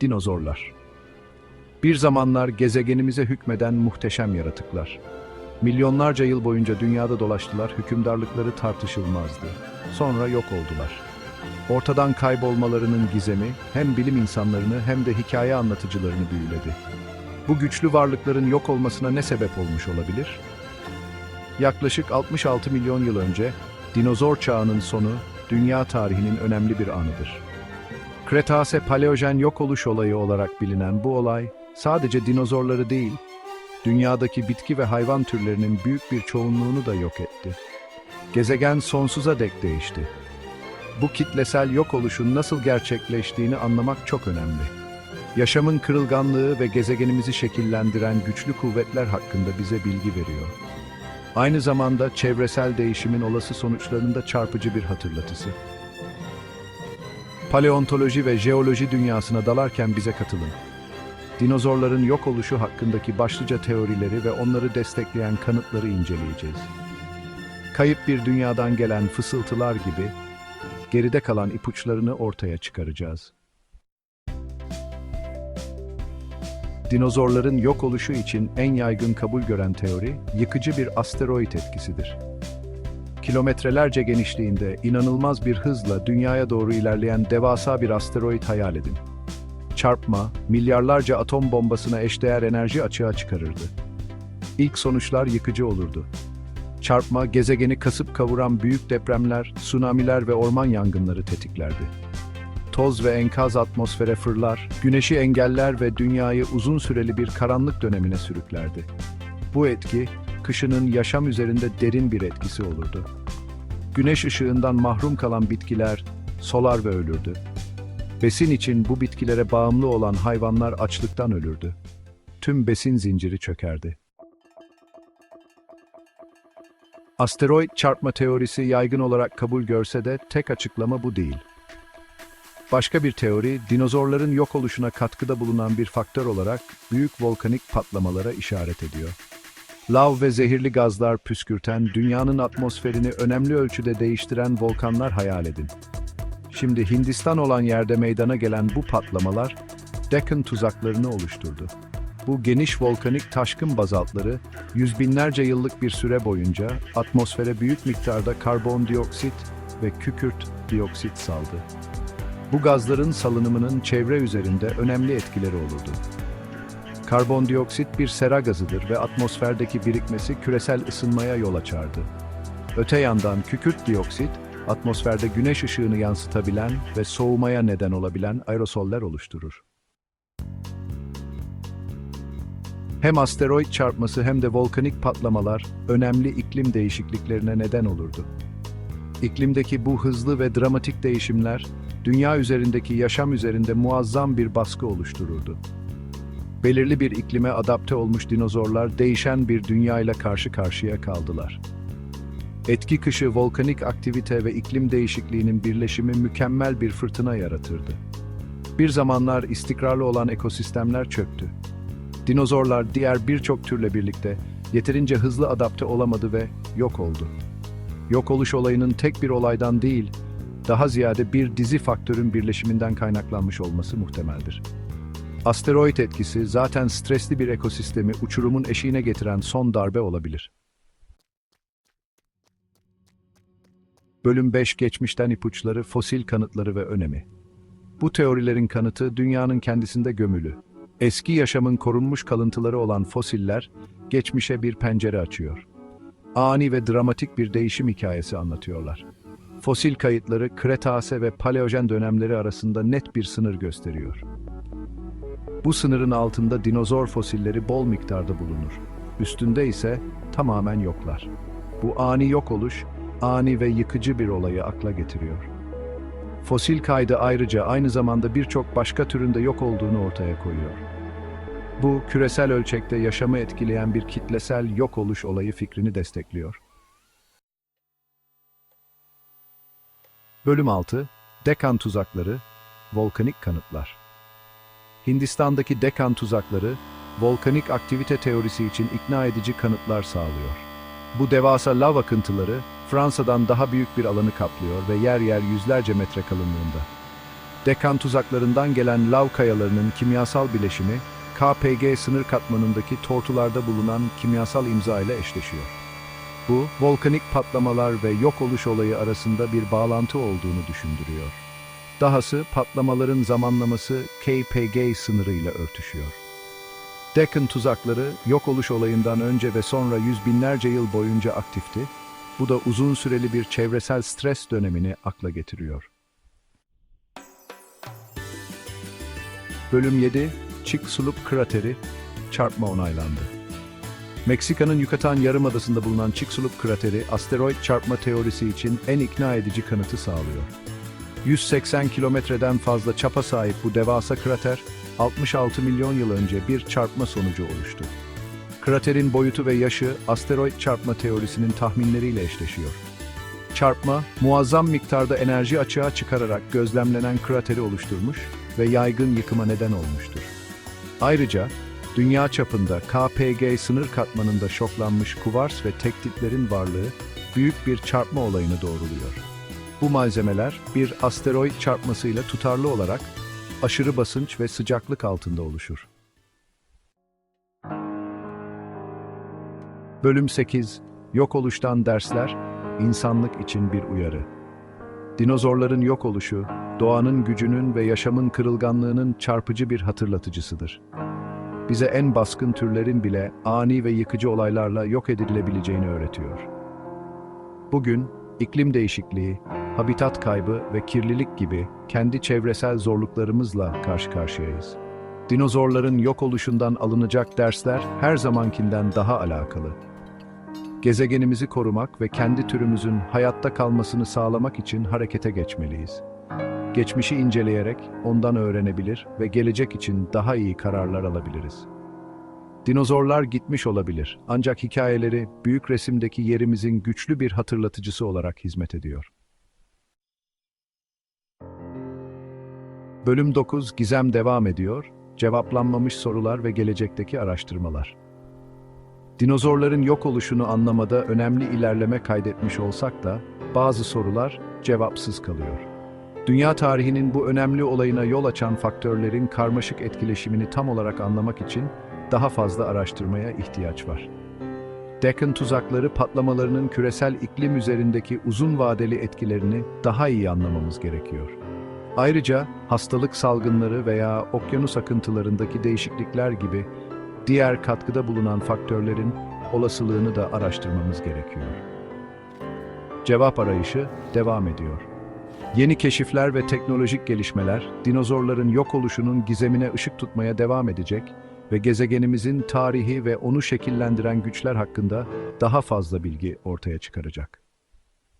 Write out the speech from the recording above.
Dinozorlar. Bir zamanlar gezegenimize hükmeden muhteşem yaratıklar. Milyonlarca yıl boyunca dünyada dolaştılar, hükümdarlıkları tartışılmazdı. Sonra yok oldular. Ortadan kaybolmalarının gizemi hem bilim insanlarını hem de hikaye anlatıcılarını büyüledi. Bu güçlü varlıkların yok olmasına ne sebep olmuş olabilir? Yaklaşık 66 milyon yıl önce dinozor çağının sonu dünya tarihinin önemli bir anıdır. Kretase paleojen yok oluş olayı olarak bilinen bu olay sadece dinozorları değil, dünyadaki bitki ve hayvan türlerinin büyük bir çoğunluğunu da yok etti. Gezegen sonsuza dek değişti. Bu kitlesel yok oluşun nasıl gerçekleştiğini anlamak çok önemli. Yaşamın kırılganlığı ve gezegenimizi şekillendiren güçlü kuvvetler hakkında bize bilgi veriyor. Aynı zamanda çevresel değişimin olası sonuçlarının da çarpıcı bir hatırlatısı. Paleontoloji ve jeoloji dünyasına dalarken bize katılın. Dinozorların yok oluşu hakkındaki başlıca teorileri ve onları destekleyen kanıtları inceleyeceğiz. Kayıp bir dünyadan gelen fısıltılar gibi geride kalan ipuçlarını ortaya çıkaracağız. Dinozorların yok oluşu için en yaygın kabul gören teori, yıkıcı bir asteroid etkisidir. Kilometrelerce genişliğinde inanılmaz bir hızla dünyaya doğru ilerleyen devasa bir asteroid hayal edin. Çarpma, milyarlarca atom bombasına eşdeğer enerji açığa çıkarırdı. İlk sonuçlar yıkıcı olurdu. Çarpma, gezegeni kasıp kavuran büyük depremler, tsunamiler ve orman yangınları tetiklerdi toz ve enkaz atmosfere fırlar, güneşi engeller ve dünyayı uzun süreli bir karanlık dönemine sürüklerdi. Bu etki, kışının yaşam üzerinde derin bir etkisi olurdu. Güneş ışığından mahrum kalan bitkiler solar ve ölürdü. Besin için bu bitkilere bağımlı olan hayvanlar açlıktan ölürdü. Tüm besin zinciri çökerdi. Asteroid çarpma teorisi yaygın olarak kabul görse de tek açıklama bu değil. Başka bir teori, dinozorların yok oluşuna katkıda bulunan bir faktör olarak büyük volkanik patlamalara işaret ediyor. Lav ve zehirli gazlar püskürten, dünyanın atmosferini önemli ölçüde değiştiren volkanlar hayal edin. Şimdi Hindistan olan yerde meydana gelen bu patlamalar, Deccan tuzaklarını oluşturdu. Bu geniş volkanik taşkın bazaltları, yüz binlerce yıllık bir süre boyunca atmosfere büyük miktarda karbondioksit ve kükürt dioksit saldı. Bu gazların salınımının çevre üzerinde önemli etkileri olurdu. Karbondioksit bir sera gazıdır ve atmosferdeki birikmesi küresel ısınmaya yol açardı. Öte yandan kükürt dioksit, atmosferde güneş ışığını yansıtabilen ve soğumaya neden olabilen aerosoller oluşturur. Hem asteroid çarpması hem de volkanik patlamalar önemli iklim değişikliklerine neden olurdu. İklimdeki bu hızlı ve dramatik değişimler, dünya üzerindeki yaşam üzerinde muazzam bir baskı oluştururdu. Belirli bir iklime adapte olmuş dinozorlar değişen bir dünyayla karşı karşıya kaldılar. Etki kışı volkanik aktivite ve iklim değişikliğinin birleşimi mükemmel bir fırtına yaratırdı. Bir zamanlar istikrarlı olan ekosistemler çöktü. Dinozorlar diğer birçok türle birlikte yeterince hızlı adapte olamadı ve yok oldu. Yok oluş olayının tek bir olaydan değil, daha ziyade bir dizi faktörün birleşiminden kaynaklanmış olması muhtemeldir. Asteroid etkisi zaten stresli bir ekosistemi uçurumun eşiğine getiren son darbe olabilir. Bölüm 5 Geçmişten ipuçları, fosil kanıtları ve önemi. Bu teorilerin kanıtı dünyanın kendisinde gömülü. Eski yaşamın korunmuş kalıntıları olan fosiller, geçmişe bir pencere açıyor. Ani ve dramatik bir değişim hikayesi anlatıyorlar. Fosil kayıtları Kretase ve Paleojen dönemleri arasında net bir sınır gösteriyor. Bu sınırın altında dinozor fosilleri bol miktarda bulunur. Üstünde ise tamamen yoklar. Bu ani yok oluş, ani ve yıkıcı bir olayı akla getiriyor. Fosil kaydı ayrıca aynı zamanda birçok başka türün de yok olduğunu ortaya koyuyor. Bu, küresel ölçekte yaşamı etkileyen bir kitlesel yok oluş olayı fikrini destekliyor. Bölüm 6 Dekan Tuzakları Volkanik Kanıtlar Hindistan'daki Dekan tuzakları, volkanik aktivite teorisi için ikna edici kanıtlar sağlıyor. Bu devasa lav akıntıları, Fransa'dan daha büyük bir alanı kaplıyor ve yer yer yüzlerce metre kalınlığında. Dekan tuzaklarından gelen lav kayalarının kimyasal bileşimi, KPG sınır katmanındaki tortularda bulunan kimyasal imza ile eşleşiyor. Bu, volkanik patlamalar ve yok oluş olayı arasında bir bağlantı olduğunu düşündürüyor. Dahası patlamaların zamanlaması KPG sınırıyla örtüşüyor. Deccan tuzakları yok oluş olayından önce ve sonra yüz binlerce yıl boyunca aktifti. Bu da uzun süreli bir çevresel stres dönemini akla getiriyor. Bölüm 7 Chicxulub krateri çarpma onaylandı. Meksika'nın Yucatan Yarımadası'nda bulunan Chicxulub krateri asteroid çarpma teorisi için en ikna edici kanıtı sağlıyor. 180 kilometreden fazla çapa sahip bu devasa krater 66 milyon yıl önce bir çarpma sonucu oluştu. Kraterin boyutu ve yaşı asteroid çarpma teorisinin tahminleriyle eşleşiyor. Çarpma, muazzam miktarda enerji açığa çıkararak gözlemlenen krateri oluşturmuş ve yaygın yıkıma neden olmuştur. Ayrıca, dünya çapında KPG sınır katmanında şoklanmış kuvars ve tektitlerin varlığı büyük bir çarpma olayını doğruluyor. Bu malzemeler bir asteroid çarpmasıyla tutarlı olarak aşırı basınç ve sıcaklık altında oluşur. Bölüm 8 Yok oluştan dersler, insanlık için bir uyarı. Dinozorların yok oluşu, doğanın gücünün ve yaşamın kırılganlığının çarpıcı bir hatırlatıcısıdır. Bize en baskın türlerin bile ani ve yıkıcı olaylarla yok edilebileceğini öğretiyor. Bugün iklim değişikliği, habitat kaybı ve kirlilik gibi kendi çevresel zorluklarımızla karşı karşıyayız. Dinozorların yok oluşundan alınacak dersler her zamankinden daha alakalı. Gezegenimizi korumak ve kendi türümüzün hayatta kalmasını sağlamak için harekete geçmeliyiz. Geçmişi inceleyerek ondan öğrenebilir ve gelecek için daha iyi kararlar alabiliriz. Dinozorlar gitmiş olabilir ancak hikayeleri büyük resimdeki yerimizin güçlü bir hatırlatıcısı olarak hizmet ediyor. Bölüm 9 Gizem devam ediyor. Cevaplanmamış sorular ve gelecekteki araştırmalar. Dinozorların yok oluşunu anlamada önemli ilerleme kaydetmiş olsak da bazı sorular cevapsız kalıyor. Dünya tarihinin bu önemli olayına yol açan faktörlerin karmaşık etkileşimini tam olarak anlamak için daha fazla araştırmaya ihtiyaç var. Deccan tuzakları patlamalarının küresel iklim üzerindeki uzun vadeli etkilerini daha iyi anlamamız gerekiyor. Ayrıca hastalık salgınları veya okyanus akıntılarındaki değişiklikler gibi diğer katkıda bulunan faktörlerin olasılığını da araştırmamız gerekiyor. Cevap arayışı devam ediyor. Yeni keşifler ve teknolojik gelişmeler dinozorların yok oluşunun gizemine ışık tutmaya devam edecek ve gezegenimizin tarihi ve onu şekillendiren güçler hakkında daha fazla bilgi ortaya çıkaracak.